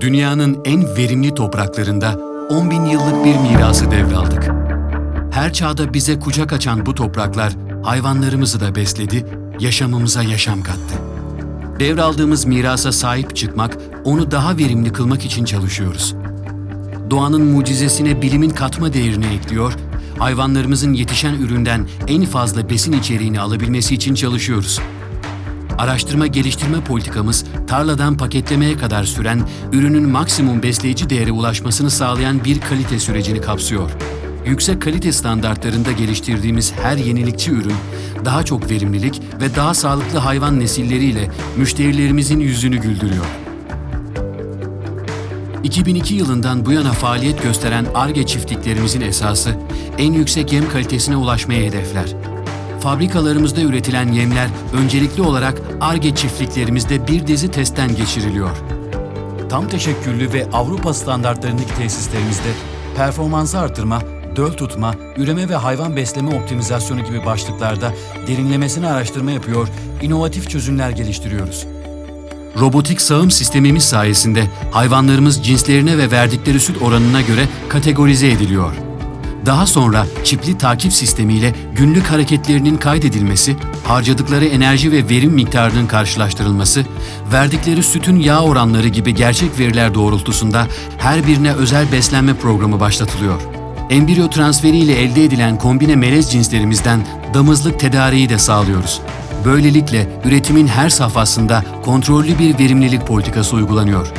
Dünyanın en verimli topraklarında 10 bin yıllık bir mirası devraldık. Her çağda bize kucak açan bu topraklar hayvanlarımızı da besledi, yaşamımıza yaşam kattı. Devraldığımız mirasa sahip çıkmak, onu daha verimli kılmak için çalışıyoruz. Doğanın mucizesine bilimin katma değerini ekliyor, hayvanlarımızın yetişen üründen en fazla besin içeriğini alabilmesi için çalışıyoruz. Araştırma geliştirme politikamız tarladan paketlemeye kadar süren ürünün maksimum besleyici değere ulaşmasını sağlayan bir kalite sürecini kapsıyor. Yüksek kalite standartlarında geliştirdiğimiz her yenilikçi ürün daha çok verimlilik ve daha sağlıklı hayvan nesilleriyle müşterilerimizin yüzünü güldürüyor. 2002 yılından bu yana faaliyet gösteren ARGE çiftliklerimizin esası en yüksek yem kalitesine ulaşmayı hedefler. Fabrikalarımızda üretilen yemler öncelikli olarak ARGE çiftliklerimizde bir dizi testten geçiriliyor. Tam teşekküllü ve Avrupa standartlarındaki tesislerimizde performansı artırma, döl tutma, üreme ve hayvan besleme optimizasyonu gibi başlıklarda derinlemesine araştırma yapıyor, inovatif çözümler geliştiriyoruz. Robotik sağım sistemimiz sayesinde hayvanlarımız cinslerine ve verdikleri süt oranına göre kategorize ediliyor. Daha sonra çipli takip sistemiyle günlük hareketlerinin kaydedilmesi, harcadıkları enerji ve verim miktarının karşılaştırılması, verdikleri sütün yağ oranları gibi gerçek veriler doğrultusunda her birine özel beslenme programı başlatılıyor. Embriyo transferi ile elde edilen kombine melez cinslerimizden damızlık tedariği de sağlıyoruz. Böylelikle üretimin her safhasında kontrollü bir verimlilik politikası uygulanıyor.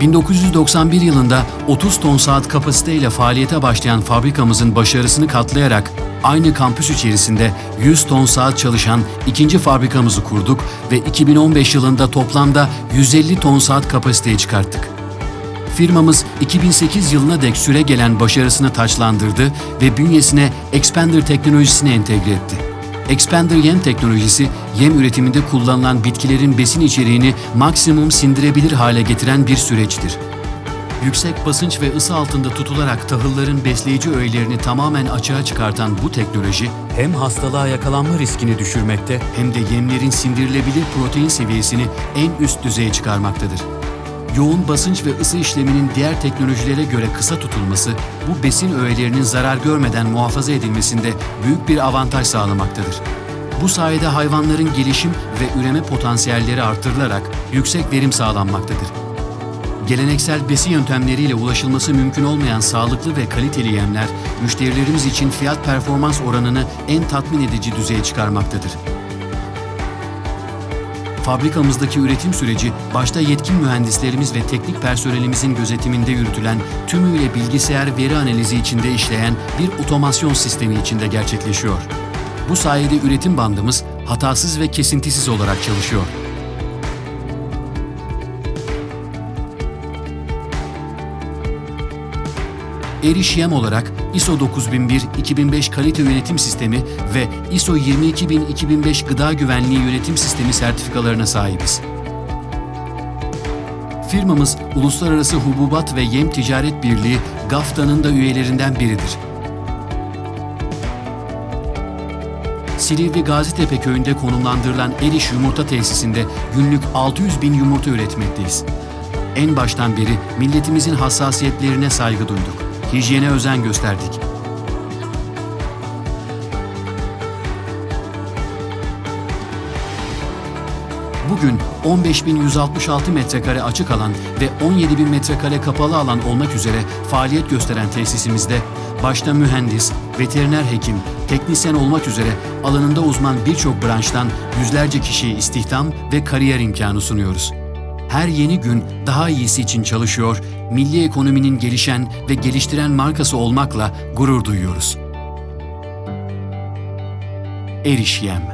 1991 yılında 30 ton saat kapasiteyle faaliyete başlayan fabrikamızın başarısını katlayarak aynı kampüs içerisinde 100 ton saat çalışan ikinci fabrikamızı kurduk ve 2015 yılında toplamda 150 ton saat kapasiteye çıkarttık. Firmamız 2008 yılına dek süre gelen başarısını taçlandırdı ve bünyesine Expander teknolojisini entegre etti. Expander yem teknolojisi, yem üretiminde kullanılan bitkilerin besin içeriğini maksimum sindirebilir hale getiren bir süreçtir. Yüksek basınç ve ısı altında tutularak tahılların besleyici öğelerini tamamen açığa çıkartan bu teknoloji hem hastalığa yakalanma riskini düşürmekte hem de yemlerin sindirilebilir protein seviyesini en üst düzeye çıkarmaktadır. Yoğun basınç ve ısı işleminin diğer teknolojilere göre kısa tutulması, bu besin öğelerinin zarar görmeden muhafaza edilmesinde büyük bir avantaj sağlamaktadır. Bu sayede hayvanların gelişim ve üreme potansiyelleri artırılarak yüksek verim sağlanmaktadır. Geleneksel besi yöntemleriyle ulaşılması mümkün olmayan sağlıklı ve kaliteli yemler, müşterilerimiz için fiyat performans oranını en tatmin edici düzeye çıkarmaktadır. Fabrikamızdaki üretim süreci başta yetkin mühendislerimiz ve teknik personelimizin gözetiminde yürütülen tümüyle bilgisayar veri analizi içinde işleyen bir otomasyon sistemi içinde gerçekleşiyor. Bu sayede üretim bandımız hatasız ve kesintisiz olarak çalışıyor. Eriş Yem olarak ISO 9001-2005 kalite yönetim sistemi ve ISO 22000-2005 gıda güvenliği yönetim sistemi sertifikalarına sahibiz. Firmamız Uluslararası Hububat ve Yem Ticaret Birliği GAFTA'nın da üyelerinden biridir. Silivri Gazitepe köyünde konumlandırılan Eriş Yumurta Tesisinde günlük 600 bin yumurta üretmekteyiz. En baştan beri milletimizin hassasiyetlerine saygı duyduk. Hijyene özen gösterdik. Bugün 15.166 metrekare açık alan ve 17.000 metrekare kapalı alan olmak üzere faaliyet gösteren tesisimizde başta mühendis, veteriner hekim, teknisyen olmak üzere alanında uzman birçok branştan yüzlerce kişiye istihdam ve kariyer imkanı sunuyoruz. Her yeni gün daha iyisi için çalışıyor, milli ekonominin gelişen ve geliştiren markası olmakla gurur duyuyoruz. Eriş Yem